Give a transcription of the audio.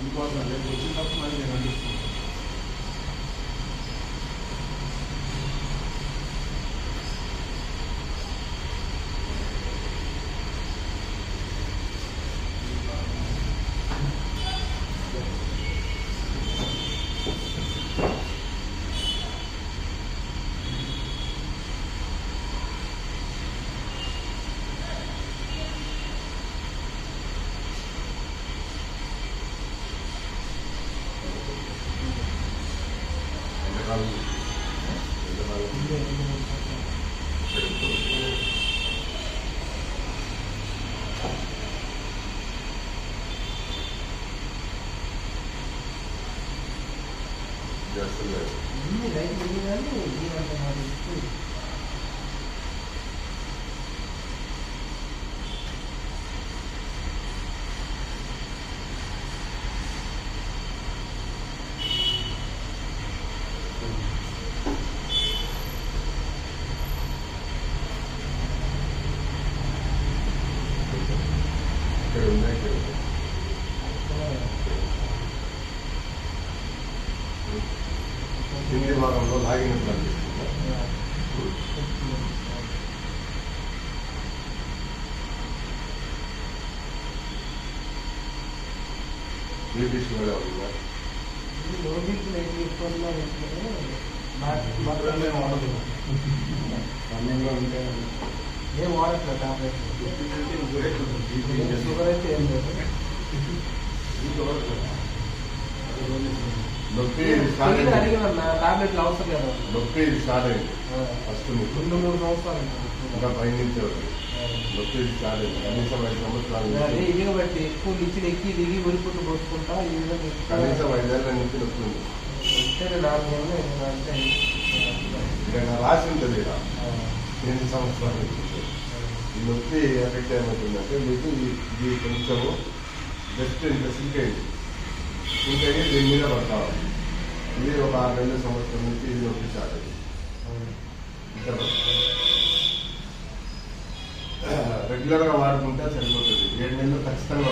అందుకోసం రేపు వచ్చినప్పుడు మళ్ళీ నేను terlalu terlalu iya ini Just a little. Ini lagi ini kan. కింది భాగంలో లాగినట్లు అనిపిస్తుంది బ్రిటిష్ కూడా ఉందా మాత్రమే రన్నింగ్లో ఉంటే ఏం వాడట్లేదు టాబ్లెట్ షుగర్ అయితే ఏం లేదు. నొప్పి అడిగిన టాబ్లెట్లు అవసరం లేదు? నొప్పి స్టార్ట్ అయింది. ఫస్ట్ రెండు మూడు సంవత్సరాలు ఇంకా పైనుంచి నొప్పి స్టార్ట్ అయింది. కనీసం ఐదు సంవత్సరాల ఇదిగా బట్టి ఎక్కువ నిచ్చిన ఎక్కి దిగి ఉరిపుట్టు పోసుకుంటా ఈ విధంగా కనీసం ఐదేళ్ళ నుంచి అంటే నాలుగు అంటే ఇక్కడ రాసి ఉంటుంది ఎనిమిది సంవత్సరాల. నుంచి ఈ నొప్పి ఎఫెక్ట్ ఏమవుతుందంటే మీకు ఇది కొంచెము జస్ట్ ఇంత సింక్ అయింది సింక్ అయ్యి దీని మీద పడతాం ఇది ఒక ఆరు నెలల సంవత్సరం నుంచి ఇది నొప్పి స్టార్ట్ అయింది. రెగ్యులర్గా వాడుకుంటే సరిపోతుంది. ఏడు నెలలు ఖచ్చితంగా